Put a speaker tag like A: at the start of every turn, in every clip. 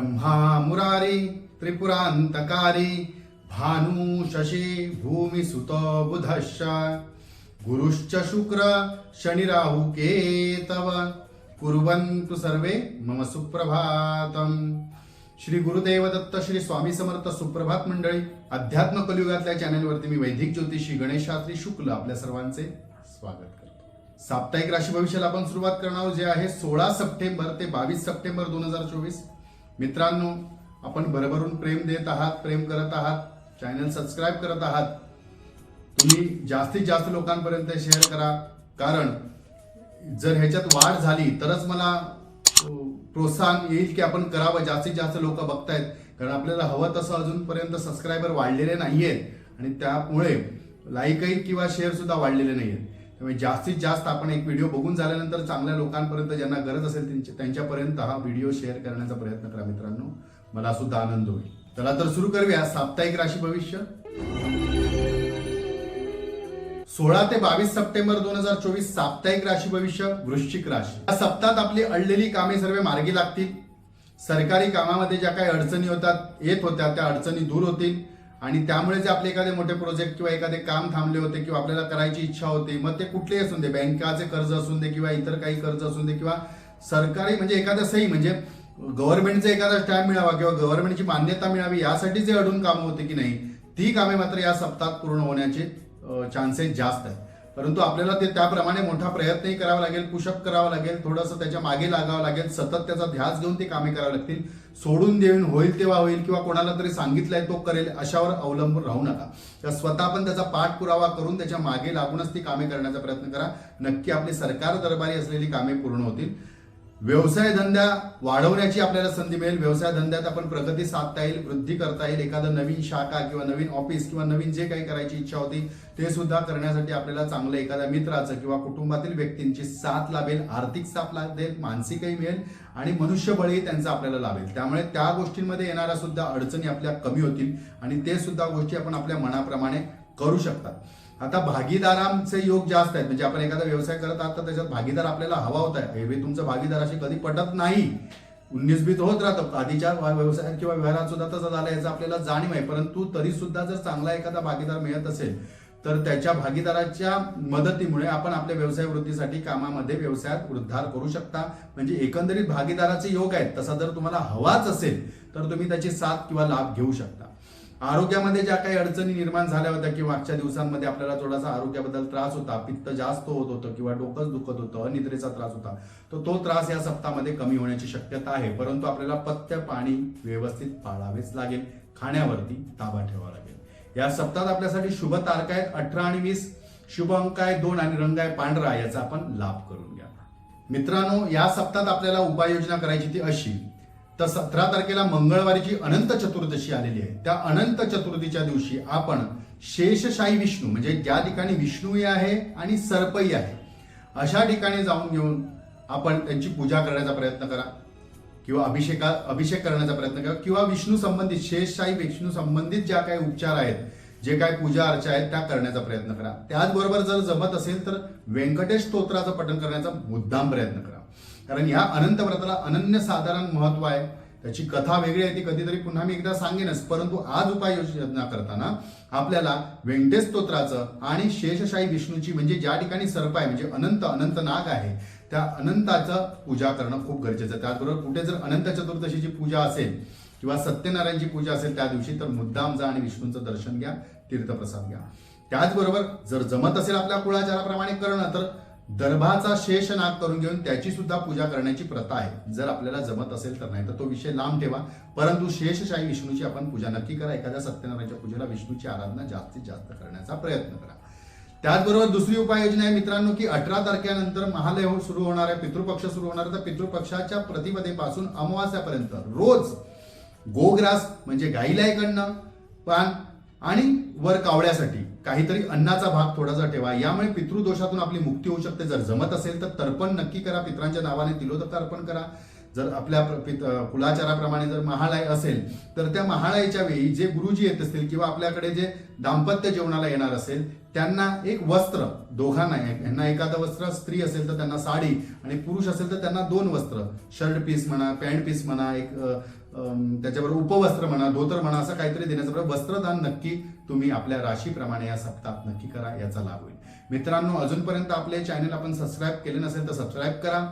A: ब्रह्मा मुरारी त्रिपुरांतकारी भानु शशी भूमी सुत बुधश्च। गुरुश्च शुक्र शनिराहु केतव। कुर्वन्तु सर्वे मम सुप्रभातम। श्री गुरुदेव दत्त श्री स्वामी समर्थ सुप्रभात मंडळी अध्यात्म कलियुगातल्या चॅनलवरती मी वैदिक ज्योतिषी गणेशात्री शुक्ल आपल्या सर्वांचे स्वागत करतो. साप्ताहिक राशी भविष्याला आपण सुरुवात करणार जे आहे सोळा सप्टेंबर ते बावीस सप्टेंबर दोन हजार चोवीस. मित्रांनो आपण भरभरून प्रेम देत आहात प्रेम करत आहात चॅनल सबस्क्राईब करत आहात. तुम्ही जास्तीत जास्त लोकांपर्यंत शेअर करा. कारण जर ह्याच्यात वाढ झाली तरच मला प्रोत्साहन येईल की आपण करावं. जास्तीत जास्त लोक बघतायत. कारण आपल्याला हवं तसं अजूनपर्यंत सबस्क्रायबर वाढलेले नाही आहेत आणि त्यामुळे लाईकही किंवा शेअरसुद्धा वाढलेले नाही आहेत त्यामुळे जास्तीत जास्त आपण एक व्हिडिओ बघून झाल्यानंतर चांगल्या लोकांपर्यंत ज्यांना गरज असेल त्यांच्या- त्यांच्यापर्यंत हा व्हिडिओ शेअर करण्याचा प्रयत्न करा मित्रांनो. मला सुद्धा आनंद होईल. चला तर सुरू करूया. साप्ताहिक राशी भविष्य. सोळा ते बावीस सप्टेंबर दोन हजार चोवीस साप्ताहिक राशी भविष्य वृश्चिक राशी. या सप्तात आपली अडलेली कामे सर्व मार्गी लागतील. सरकारी कामामध्ये ज्या काही अडचणी होतात येत होत्या त्या अडचणी दूर होतील. आणि त्यामुळे जे आपले एखादे मोठे प्रोजेक्ट किंवा एखादे काम थांबले होते किंवा आपल्याला करायची इच्छा होती मग ते कुठलेही असून दे बँकाचे कर्ज असून दे किंवा इतर काही कर्ज असून दे किंवा सरकारी म्हणजे एखादं सही म्हणजे गव्हर्नमेंटचा एखादा स्टॅम्प मिळावा किंवा गव्हर्नमेंटची मान्यता मिळावी यासाठी जे अडून कामं होते की नाही ती कामे मात्र या सप्ताहात पूर्ण होण्याचे चान्सेस जास्त आहेत. परंतु आपल्याला ते त्याप्रमाणे मोठा प्रयत्नही करावा लागेल पुशअप करावा लागेल थोडंसं त्याच्यामागे लागावं लागेल सतत त्याचा ध्यास घेऊन ते कामे करावी लागतील. सोडून देऊन होईल तेव्हा होईल किंवा कोणाला तरी सांगितलंय तो करेल अशावर अवलंबून राहू नका. तर स्वतः पण त्याचा पाठपुरावा करून त्याच्यामागे लागूनच ती कामे करण्याचा प्रयत्न करा. नक्की आपली सरकार दरबारी असलेली कामे पूर्ण होतील. व्यवसाय धंदा वाढवण्याची आपल्याला संधी मिळेल. व्यवसाय धंद्यात आपण प्रगती साधता येईल वृद्धी करता येईल. एखादं नवीन शाखा किंवा नवीन ऑफिस किंवा नवीन जे काही करायची इच्छा होती ते सुद्धा करण्यासाठी आपल्याला चांगलं एखाद्या मित्राचं किंवा कुटुंबातील व्यक्तींची साथ लाभेल आर्थिक साथ लाभेल मानसिकही मिळेल आणि मनुष्यबळही त्यांचा आपल्याला लाभेल. त्यामुळे त्या गोष्टींमध्ये येणाऱ्या सुद्धा अडचणी आपल्या कमी होतील आणि ते सुद्धा गोष्टी आपण आपल्या मनाप्रमाणे करू शकतात. आता भागीदारांचे योग जास्त आहेत. म्हणजे आपण एखादा व्यवसाय करत आहात तर त्याच्यात भागीदार आपल्याला हवा होता. आहे हे तुमचं भागीदाराशी कधी पटत नाही. उन्नीस बीत होत राहतं. आधीच्या व्यवसायात किंवा व्यवहारात सुद्धा तसं झालं याचं आपल्याला जाणीव आहे. परंतु तरी सुद्धा जर चांगला एखादा भागीदार मिळत असेल तर त्याच्या भागीदाराच्या मदतीमुळे आपण आपल्या व्यवसाय वृद्धीसाठी कामामध्ये व्यवसायात वृद्धार करू शकता. म्हणजे एकंदरीत भागीदाराचे योग आहेत. तसा जर तुम्हाला हवाच असेल तर तुम्ही त्याची साथ किंवा लाभ घेऊ शकता. आरोग्यामध्ये ज्या काही अडचणी निर्माण झाल्या होत्या किंवा मागच्या दिवसांमध्ये आपल्याला थोडासा आरोग्याबद्दल त्रास होता पित्त जास्त होत होतं किंवा डोकंच दुखत होतं अनिद्रेचा त्रास होता तर तो त्रास या सप्ताहामध्ये कमी होण्याची शक्यता आहे. परंतु आपल्याला पथ्य पाणी व्यवस्थित पाळावेच लागेल खाण्यावरती ताबा ठेवावा लागेल. या सप्ताहात आपल्यासाठी शुभ तारखा आहेत अठरा आणि वीस शुभ अंक आहे दोन आणि रंग आहे पांढरा याचा आपण लाभ करून घ्या. मित्रांनो या सप्ताहात आपल्याला उपाययोजना करायची ती अशी तर सतरा तारखेला मंगळवारीची अनंत चतुर्दशी आलेली आहे. त्या अनंत चतुर्थीच्या दिवशी आपण शेषशाही विष्णू म्हणजे ज्या ठिकाणी विष्णूही आहे आणि सर्पही आहे अशा ठिकाणी जाऊन घेऊन आपण त्यांची पूजा करण्याचा प्रयत्न करा किंवा अभिषेका अभिषेक करण्याचा प्रयत्न करा किंवा विष्णू संबंधित शेषशाही विष्णू संबंधित ज्या काही उपचार आहेत जे काही पूजा अर्चा आहेत त्या करण्याचा प्रयत्न करा. त्याचबरोबर जर जमत असेल तर व्यंकटेश स्तोत्राचं पठण करण्याचा मुद्दाम प्रयत्न करा. कारण ह्या अनंत व्रताला अनन्यसाधारण महत्त्व आहे. त्याची कथा वेगळी आहे ती कधीतरी पुन्हा मी एकदा सांगेनच. परंतु आज उपाययोजना करताना आपल्याला व्यंकटेश स्तोत्राचं आणि शेषशाही विष्णूची म्हणजे ज्या ठिकाणी सर्प आहे म्हणजे अनंत अनंत नाग आहे त्या अनंताचं पूजा करणं खूप गरजेचं आहे. त्याचबरोबर कुठे जर अनंत चतुर्दशीची पूजा असेल किंवा सत्यनारायणची पूजा असेल त्या दिवशी तर मुद्दाम जा आणि विष्णूंचं दर्शन घ्या तीर्थप्रसाद घ्या. त्याचबरोबर जर जमत असेल आपल्या कुळाचाराप्रमाणे करणं तर दर्भाचा शेष नाग करून घेऊन त्याची सुद्धा पूजा करण्याची प्रथा आहे. जर आपल्याला जमत असेल तर नाही तर तो विषय लांब ठेवा. परंतु शेषशाही विष्णूची आपण पूजा नक्की करा. एखाद्या सत्यनारायणच्या पूजेला विष्णूची आराधना जास्तीत जास्त करण्याचा प्रयत्न करा. त्याचबरोबर दुसरी उपाययोजना आहे मित्रांनो की अठरा तारखेनंतर महालय हो- सुरू होणार आहे पितृपक्ष सुरू होणार आहे. तर पितृपक्षाच्या प्रतिपदेपासून अमावास्यापर्यंत रोज गोग्रास म्हणजे गाईला एक पान आणि वर कावळ्यासाठी काहीतरी अन्नाचा भाग थोडासा ठेवा. यामुळे पितृदोषातून आपली मुक्ती होऊ शकते. जर जमत असेल तर तर्पण नक्की करा. पित्रांच्या नावाने तिलोदक अर्पण करा. जर आपल्या पित- कुलाचाराप्रमाणे जर महालय असेल तर त्या महालयाच्या वेळी जे गुरुजी येत असतील किंवा आपल्याकडे जे दाम्पत्य जेवणाला येणार असेल त्यांना एक वस्त्र दोघांना यांना एखादं वस्त्र स्त्री असेल तर त्यांना साडी आणि पुरुष असेल तर त्यांना दोन वस्त्र. शर्ट पीस म्हणा पॅन्ट पीस म्हणा एक त्याच्याबरोबर उपवस्त्र म्हणा धोतर म्हणा असं काहीतरी देण्याचं बरोबर वस्त्रदान नक्की तुम्ही आपल्या राशीप्रमाणे या सप्ताहात नक्की करा याचा लाभ होईल. मित्रांनो अजूनपर्यंत आपले चॅनल आपण सबस्क्राईब केले नसेल तर सबस्क्राईब करा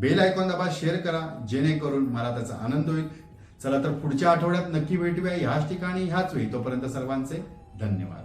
A: बेल आयकॉन दाबा शेअर करा जेणेकरून मला त्याचा आनंद होईल. चला तर पुढच्या आठवड्यात नक्की भेटूया. ह्याच ठिकाणी ह्याच होईल तोपर्यंत सर्वांचे धन्यवाद.